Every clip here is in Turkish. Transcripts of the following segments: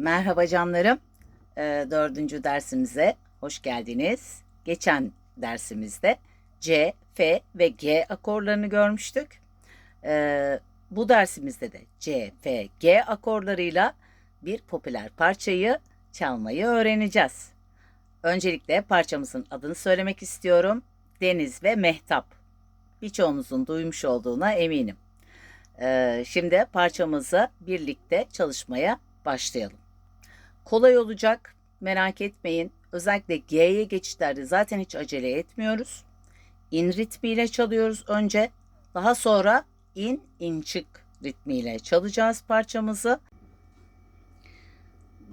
Merhaba canlarım. Ee, dördüncü dersimize hoş geldiniz. Geçen dersimizde C, F ve G akorlarını görmüştük. Ee, bu dersimizde de C, F, G akorlarıyla bir popüler parçayı çalmayı öğreneceğiz. Öncelikle parçamızın adını söylemek istiyorum. Deniz ve Mehtap. Birçoğunuzun duymuş olduğuna eminim. Ee, şimdi parçamızı birlikte çalışmaya başlayalım. Kolay olacak, merak etmeyin. Özellikle G'ye geçişlerde zaten hiç acele etmiyoruz. İn ritmiyle çalıyoruz önce. Daha sonra in, in çık ritmiyle çalacağız parçamızı.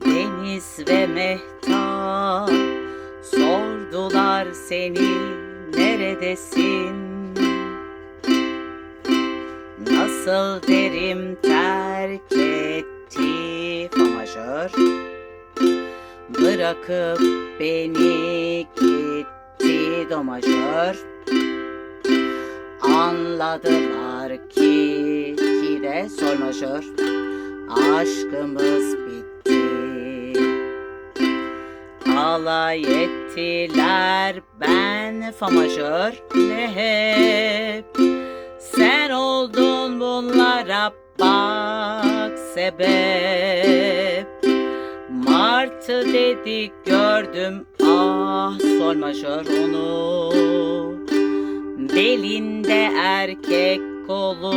Deniz ve Mehtap sordular seni neredesin? Nasıl derim terk etti fa majör Bırakıp beni gitti do majör Anladılar ki ki de sol majör Aşkımız bitti. Alay ettiler ben fa majör ne hep sen oldun bunlara bak sebep Martı dedik gördüm. Ah sol majör onu. Belinde erkek kolu.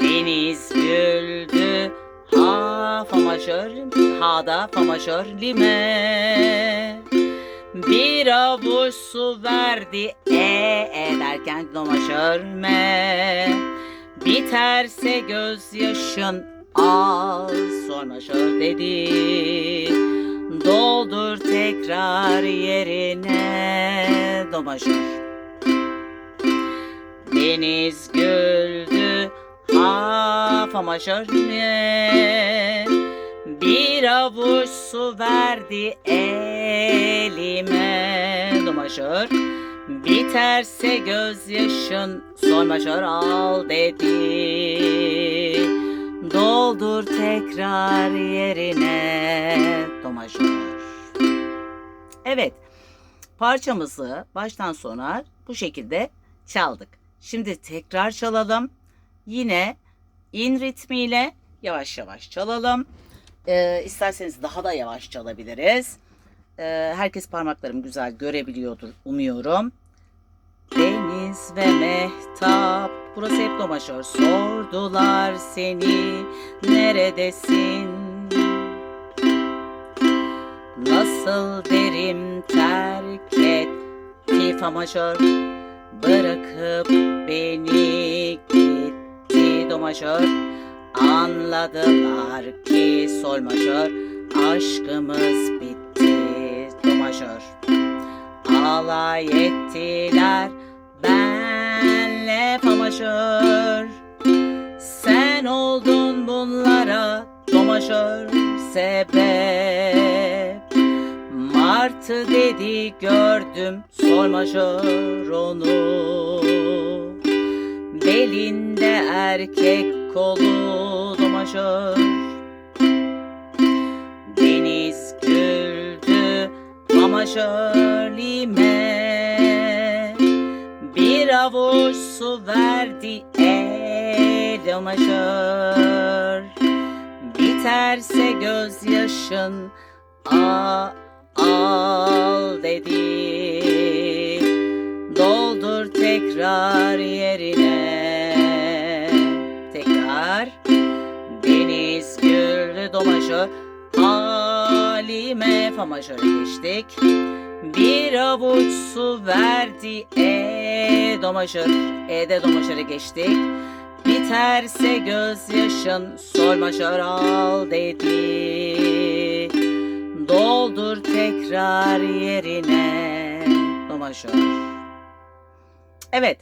Deniz güldü. Ha fa majör ha'da fa majör lime. Bir avuç su verdi e e derken do majör me. Biterse gözyaşın al sol majör dedi. Doldur tekrar yerine do majör Deniz güldü ha majör mi? Bir avuç su verdi elime do majör Biterse gözyaşın sol majör al dedi Doldur tekrar yerine do majör Evet parçamızı baştan sona bu şekilde çaldık. Şimdi tekrar çalalım. Yine in ritmiyle yavaş yavaş çalalım. Ee, isterseniz daha da yavaş çalabiliriz. Ee, herkes parmaklarımı güzel görebiliyordur umuyorum. Deniz ve Mehtap Burası hep do majör Sordular seni Neredesin? Nasıl derim terk etti fa majör Bırakıp beni gitti do majör Anladılar ki sol majör Aşkımız bitti do majör Alay ettiler. Benle fa majör Sen oldun bunlara do majör sebep. Martı dedi gördüm sol majör onu. Belinde erkek kolu do fa majör lime Bir avuç su verdi e do majör Biterse gözyaşın a al dedi. Doldur tekrar yerine. Tekrar Deniz güldü do majör Halime fa majöre geçtik Bir avuç su verdi e do majör E'de do majöre geçtik Biterse gözyaşın sol majör al dedi Doldur tekrar yerine do majör. Evet.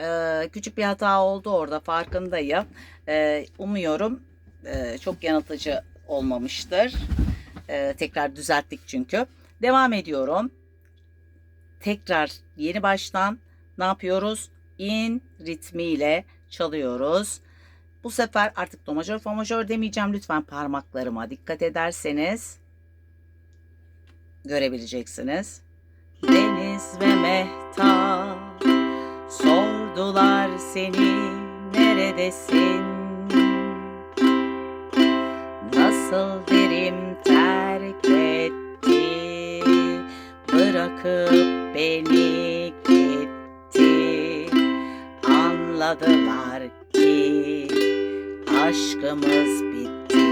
Ee, küçük bir hata oldu orada farkındayım. Ee, umuyorum e, çok yanıltıcı olmamıştır. Ee, tekrar düzelttik çünkü. Devam ediyorum. Tekrar yeni baştan ne yapıyoruz? In ritmiyle çalıyoruz. Bu sefer artık do majör fa majör demeyeceğim. Lütfen parmaklarıma dikkat ederseniz görebileceksiniz. Deniz ve Mehtap sordular seni neredesin? Nasıl derim terk etti bırakıp beni gitti. Anladılar ki aşkımız bitti.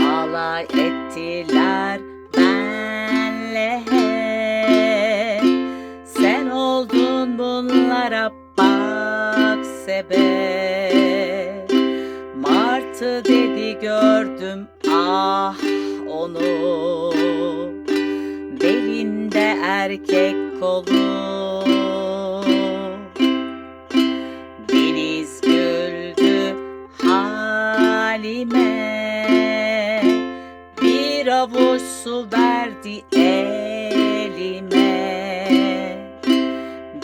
Alay ettiler benle. Sen oldun bunlara bak sebep Martı dedi gördüm ah onu. Belinde erkek kolu. Deniz güldü halime. Bir avuç su verdi elime.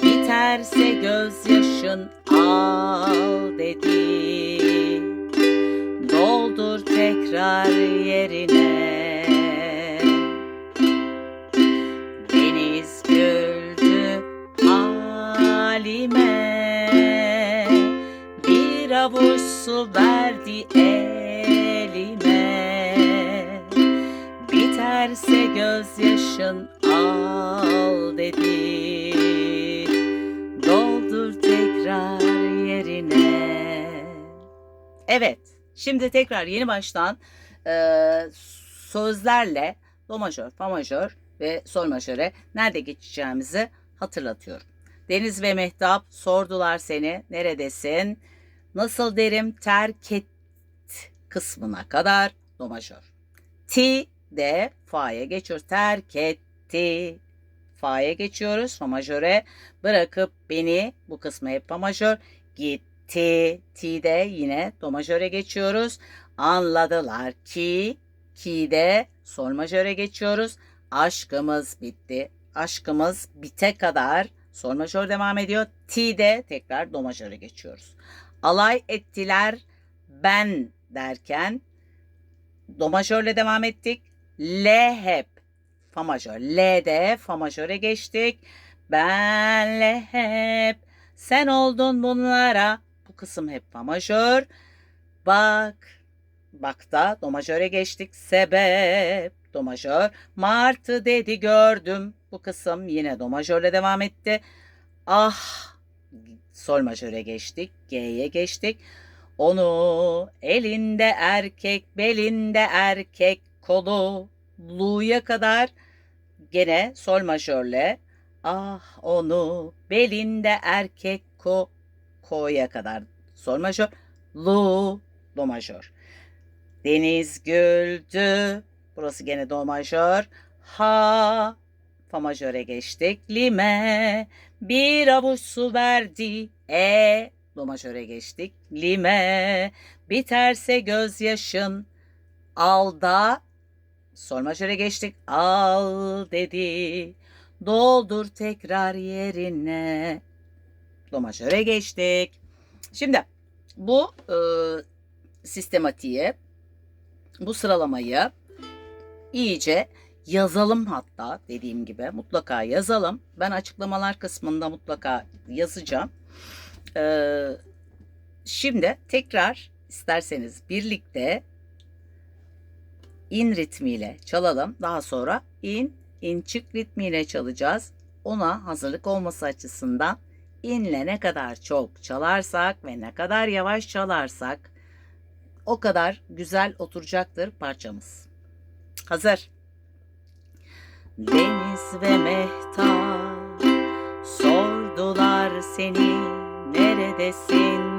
Biterse gözyaşın al dedi tekrar yerine. Deniz güldü halime Bir avuç su verdi elime. Biterse gözyaşın şimdi tekrar yeni baştan eee, sözlerle do majör, fa majör ve sol majöre nerede geçeceğimizi hatırlatıyorum. Deniz ve Mehtap sordular seni neredesin? Nasıl derim terk et kısmına kadar do majör. Ti de fa'ya geçiyoruz. Terk etti. Fa'ya geçiyoruz. Fa majöre bırakıp beni bu kısmı hep fa majör. Gitti. Ti de yine do majöre geçiyoruz. Anladılar ki ki de sol majöre geçiyoruz. Aşkımız bitti. Aşkımız bite kadar sol majör devam ediyor. Ti de tekrar do majöre geçiyoruz. Alay ettiler ben derken do majörle devam ettik. L hep fa majör. L'de fa majöre geçtik. Benle hep sen oldun bunlara. Kısım hep fa majör. Bak. Bakta do majöre geçtik. Sebep do majör. Martı dedi gördüm. Bu kısım yine do majörle devam etti. Ah sol majöre geçtik. G'ye geçtik. Onu elinde erkek, belinde erkek kolu Lu'ya kadar gene sol majörle ah onu belinde erkek ko ko'ya kadar sol majör Lu do majör. Deniz güldü. Burası gene do majör. Ha fa majöre geçtik. Lime bir avuç su verdi. E do majöre geçtik. Lime biterse gözyaşın alda sol majöre geçtik. Al dedi. Doldur tekrar yerine. Do majöre geçtik. Şimdi bu e, sistematiği, bu sıralamayı iyice yazalım hatta dediğim gibi mutlaka yazalım. Ben açıklamalar kısmında mutlaka yazacağım. Ee, şimdi tekrar isterseniz birlikte in ritmiyle çalalım. Daha sonra in, in çık ritmiyle çalacağız. Ona hazırlık olması açısından inle ne kadar çok çalarsak ve ne kadar yavaş çalarsak o kadar güzel oturacaktır parçamız. Hazır. Deniz ve Mehtap sordular seni neredesin?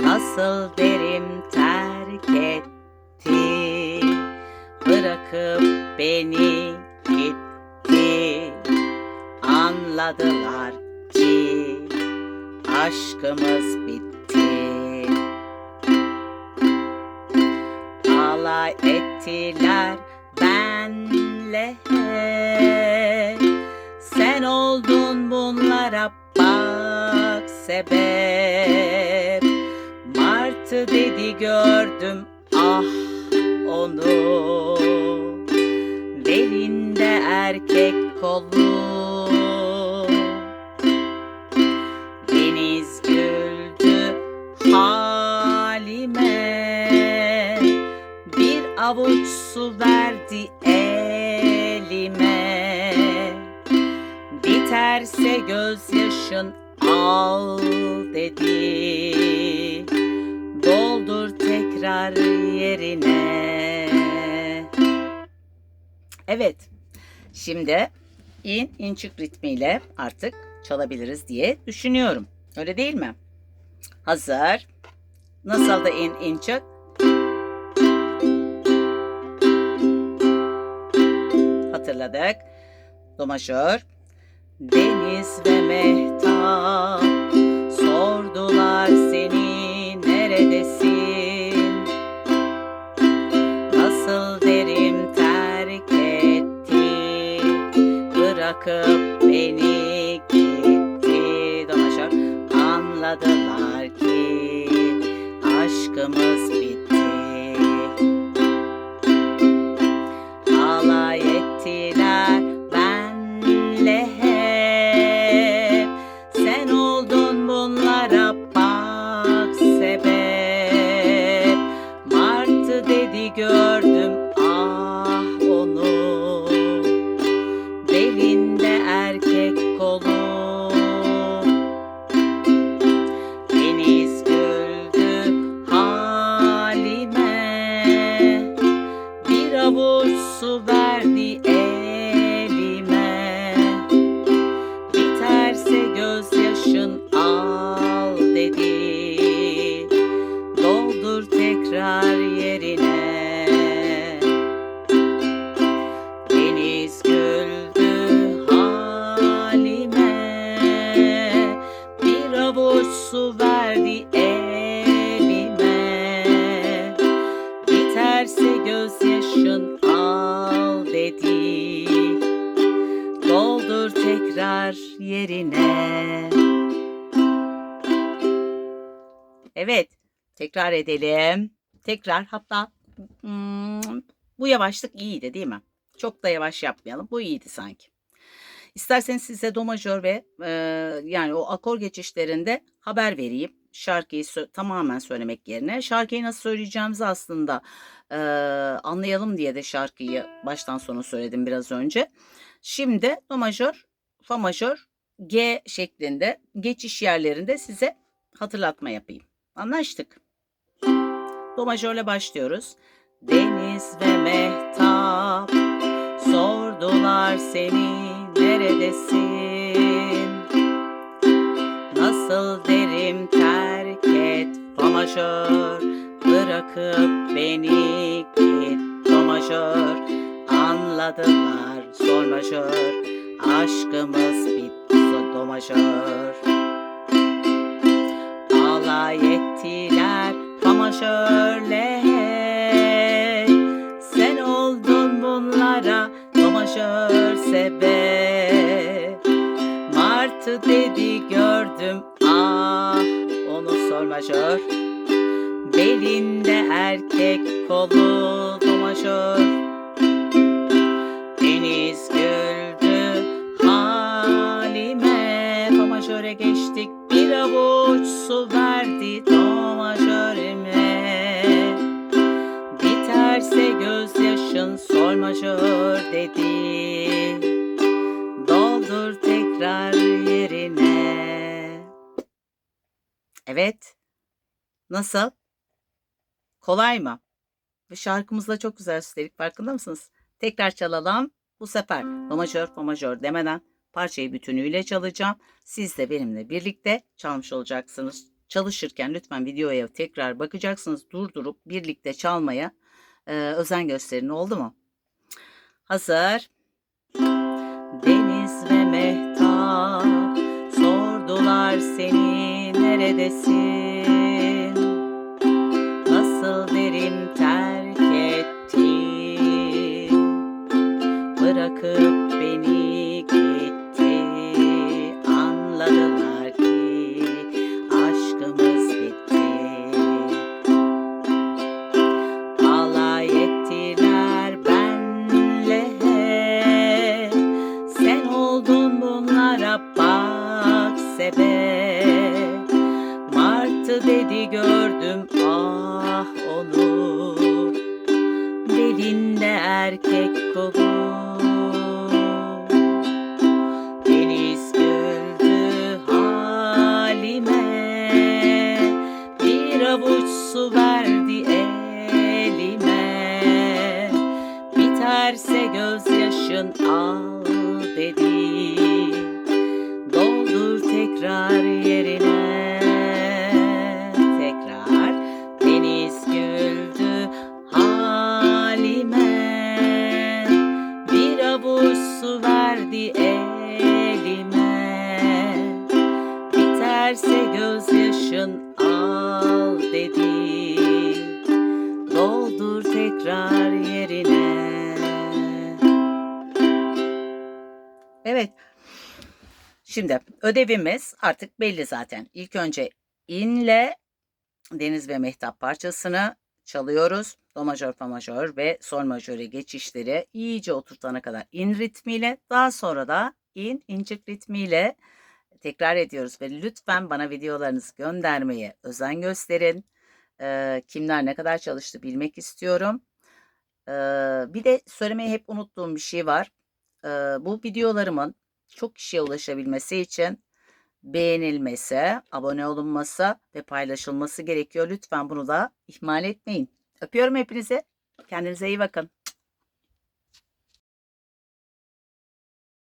Nasıl derim terk etti bırakıp beni gitti anladılar ki aşkımız bitti. Alay ettiler benle. Sen oldun bunlar bunlara bak sebep. Martı dedi gördüm ah onu. Belinde erkek kolu su verdi elime Biterse gözyaşın al dedi Doldur tekrar yerine Evet şimdi in in çık ritmiyle artık çalabiliriz diye düşünüyorum. Öyle değil mi? Hazır. Nasıl da in in çık? Hatırladık. Do majör. Deniz ve Mehtap sordular seni neredesin? Nasıl derim terk etti bırakıp beni gitti Do majör. Anladılar ki aşkımız tekrar edelim Tekrar hatta hmm, bu yavaşlık iyiydi değil mi? Çok da yavaş yapmayalım bu iyiydi sanki İsterseniz size do majör ve e, yani o akor geçişlerinde haber vereyim. Şarkıyı sö- tamamen söylemek yerine şarkıyı nasıl söyleyeceğimizi aslında e, anlayalım diye de şarkıyı baştan sona söyledim biraz önce. Şimdi do majör, fa majör, G şeklinde geçiş yerlerinde size hatırlatma yapayım. Anlaştık. Do majörle başlıyoruz. Deniz ve Mehtap sordular seni neredesin? Nasıl derim terk et fa majör Bırakıp beni git do majör Anladılar sol majör Aşkımız bitti do majör Alay ettiler hey Sen oldun bunlara do majör sebep. Martı dedi gördüm ah onu sol majör Belinde erkek kolu do majör Deniz majör dedi Doldur tekrar yerine Evet Nasıl? Kolay mı? Ve şarkımız da çok güzel üstelik farkında mısınız? Tekrar çalalım. Bu sefer do majör, fa majör demeden parçayı bütünüyle çalacağım. Siz de benimle birlikte çalmış olacaksınız. Çalışırken lütfen videoya tekrar bakacaksınız. Durdurup birlikte çalmaya e, özen gösterin oldu mu? Hazır. Deniz ve Mehtap sordular seni neredesin? Nasıl derim terk erkek kolu Deniz güldü halime Bir avuç su verdi elime. Biterse gözyaşın al Şimdi ödevimiz artık belli zaten. İlk önce inle Deniz ve Mehtap parçasını çalıyoruz. Do majör, fa majör ve sol majöre geçişleri iyice oturtana kadar in ritmiyle daha sonra da in incik ritmiyle tekrar ediyoruz ve lütfen bana videolarınızı göndermeye özen gösterin. Ee, kimler ne kadar çalıştı bilmek istiyorum. Ee, bir de söylemeyi hep unuttuğum bir şey var. Ee, bu videolarımın çok kişiye ulaşabilmesi için beğenilmesi, abone olunması ve paylaşılması gerekiyor. Lütfen bunu da ihmal etmeyin. Öpüyorum hepinizi. Kendinize iyi bakın.